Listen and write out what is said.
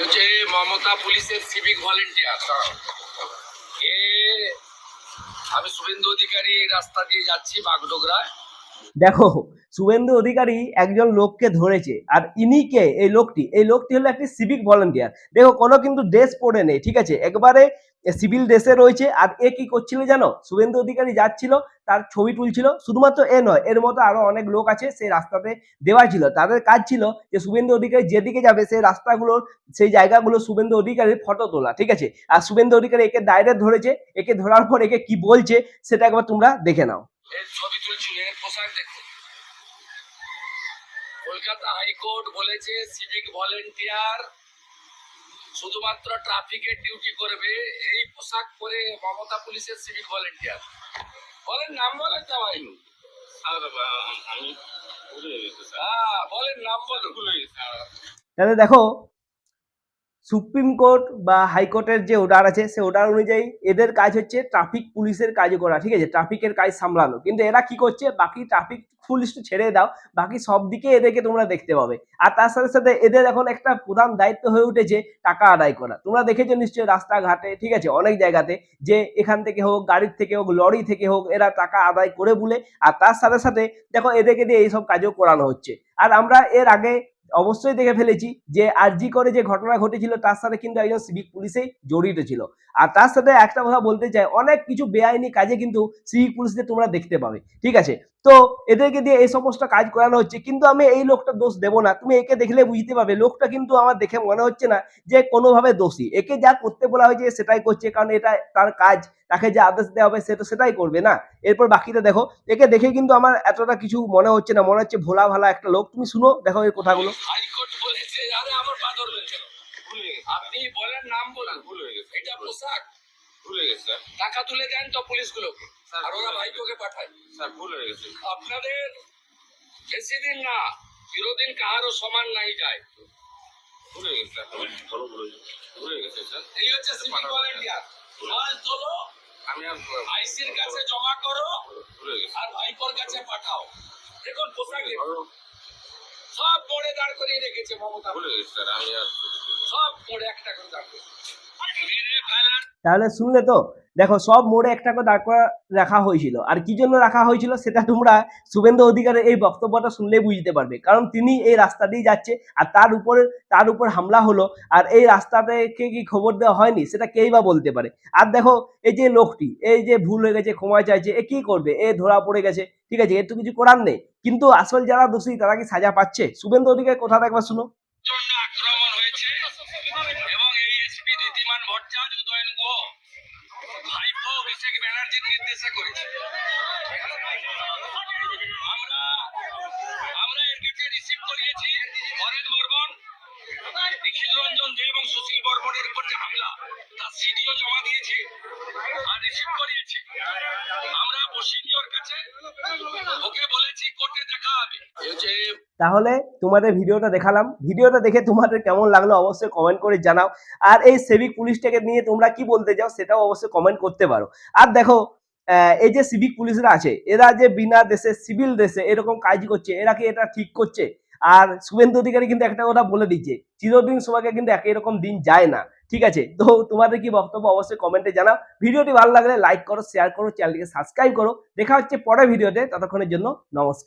হচ্ছে মমতা পুলিশের civic volunteer এ, আমি শুভেন্দু অধিকারী রাস্তা দিয়ে যাচ্ছি বাগডোগরায় দেখো, শুভেন্দু অধিকারী একজন লোককে ধরেছে, আর ইনি কে? এই লোকটি। এই লোকটি হলো একটি সিভিক ভলেন্টিয়ার দেখো, কোনো কিন্তু ড্রেস পরে নেই, ঠিক আছে? একবারে সিভিল ড্রেসে রয়েছে, আর এ কি করছিল জানো? শুভেন্দু অধিকারী যাচ্ছিল তার ছবি তুলছিল, শুধুমাত্র এ নয়, এর মতো আরও অনেক লোক আছে সেই রাস্তাতে দেওয়া ছিল। তাদের কাজ ছিল যে শুভেন্দু অধিকারী যেদিকে যাবে সেই রাস্তাগুলোর, সেই জায়গাগুলো শুভেন্দু অধিকারীর ফটো তোলা, ঠিক আছে? আর শুভেন্দু অধিকারী একে ডাইরেক্ট ধরেছে, একে ধরার পর একে কি বলছে সেটা একবার তোমরা দেখে নাও। পোশাক কলকাতা হাইকোর্ট বলেছে সিভিক ভলেন্টিয়ার শুধুমাত্র ট্রাফিকের ডিউটি করবে, এই পোশাক পরে মমতা পুলিশের সিভিক ভলেন্টিয়ার বলেন নাম বলেন জামাই। আমি হ্যাঁ দেখো সুপ্রিম কোর্ট বা হাইকোর্টের যে অর্ডার আছে সে অর্ডার অনুযায়ী এদের কাজ হচ্ছে ট্রাফিক পুলিশের কাজ করা, ঠিক আছে? ট্রাফিকের কাজ সামলানো। কিন্তু এরা কি করছে? বাকি ট্রাফিক পুলিশ ছেড়ে দাও, বাকি সব দিকে এদেরকে তোমরা দেখতে পাবে। আর তার সাথে সাথে এদের এখন একটা প্রধান দায়িত্ব হয়ে উঠেছে টাকা আদায় করা। তোমরা দেখেছ নিশ্চয়ই রাস্তাঘাটে, ঠিক আছে? অনেক জায়গাতে যে এখান থেকে হোক, গাড়ির থেকে হোক, লরি থেকে হোক, এরা টাকা আদায় করে বলে। আর তার সাথে সাথে দেখো এদেরকে দিয়ে এইসব কাজও করানো হচ্ছে। আর আমরা এর আগে অবশ্যই দেখে ফেলেছি যে আর জি করে যে ঘটনা ঘটেছিল, তার সাথে কিন্তু একজন সিভিক পুলিশেই জড়িত ছিল। আর তার সাথে একটা কথা বলতে চাই, অনেক কিছু বেআইনি কাজে কিন্তু সিভিক পুলিশদের তোমরা দেখতে পাবে। ঠিক আছে? তো এদেরকে দিয়ে এই সমস্ত কাজ করানো হচ্ছে। কিন্তু আমি এই লোকটা দোষ দেবো না। তুমি একে দেখলে বুঝতে পারবে। লোকটা কিন্তু আমার দেখে মনে হচ্ছে না যে কোনোভাবে দোষী। একে যা করতে বলা হয়েছে সেটাই করছে, কারণ এটা তার কাজ। তাকে যে আদেশ দেওয়া হবে সে তো সেটাই করবে না। এরপর বাকিটা দেখো। একে দেখে কিন্তু আমার এতটা কিছু মনে হচ্ছে না। মনে হচ্ছে ভোলা ভালা একটা লোক। তুমি শুনো, দেখো এই কথাগুলো। আমার আপনি বলেন, নাম বলুন। ভুলে গেছি এটা পোশাক। ভুলে গেছি। স্যার টাকা তুলে দেন তো পুলিশগুলোকে। স্যার, আর ওরা ভাইপোকে পাঠায়। স্যার ভুলে গেছি। আপনাদের বেশি দিন না চিরদিন কাহারও সমান নাই যায়। ভুলে গেছি। স্যার ভালো ভুলে গেছি। ভুলে গেছি স্যার। এই হচ্ছে সিভিক ভলেন্টিয়ার। মাছ তোলো আমি আর আইসির কাছে জমা করো ভুলে গেছি। আর ভাইপোর কাছে পাঠাও। দেখুন পোশাক। ভালো। সব মোড়ে দাঁড় করিয়ে রেখেছে মমতা ভুলে গেছি স্যার। আমি আর সব মোড়ে একটা করে দাঁড় করে মেরে ফেলার তাহলে শুনলে তো, দেখো সব মোড়ে একটা করে দাঁড় করা রাখা হয়েছিল। আর কি জন্য রাখা হয়েছিল সেটা তোমরা শুভেন্দু অধিকারের এই বক্তব্যটা শুনলেই বুঝতে পারবে। কারণ তিনি এই রাস্তা দিয়ে যাচ্ছে আর তার উপরে, তার উপর হামলা হলো আর এই রাস্তাতে কি খবর দেওয়া হয়নি সেটা কেই বা বলতে পারে। আর দেখো এই যে লোকটি, এই যে ভুল হয়ে গেছে, ক্ষমা চাইছে, এ কি করবে? এ ধরা পড়ে গেছে, ঠিক আছে, এর তো কিছু করার নেই। কিন্তু আসল যারা দোষী তারা কি সাজা পাচ্ছে? শুভেন্দু অধিকারের কথা একবার শুনো? ভাইপো অভিষেক ব্যানার্জির নির্দেশে করেছে। আমরা আমরা এর কাছে রিসিভ করিয়েছি হরেন বর্মন, নিখিল রঞ্জন দে এবং সুশীল বর্মনের উপর যে হামলা তার সিডিও জমা দিয়েছি আর রিসিভ করিয়েছি। আমরা বসিনি ওর কাছে। ওকে বলেছি কোর্টে দেখা হবে। তাহলে তোমাদের ভিডিওটা দেখালাম। ভিডিওটা দেখে তোমাদের কেমন লাগল অবশ্যই কমেন্ট করে জানাও। আর এই সিভিক পুলিশটাকে নিয়ে তোমরা কি বলতে চাও সেটাও অবশ্যই কমেন্ট করতে পারো। আর দেখো আহ, এই যে সিভিক পুলিশরা আছে এরা যে বিনা দেশে সিভিল দেশে এরকম কাজ করছে এরা কি এটা ঠিক করছে? আর শুভেন্দু অধিকারী কিন্তু একটা কথা বলে দিচ্ছে চিরদিন সবাইকে কিন্তু একই রকম দিন যায় না, ঠিক আছে? তো তোমাদের কি বক্তব্য অবশ্যই কমেন্টে জানাও। ভিডিওটি ভালো লাগলে লাইক করো শেয়ার করো চ্যানেলটিকে সাবস্ক্রাইব করো। দেখা হচ্ছে পরের ভিডিওতে, ততক্ষণের জন্য নমস্কার।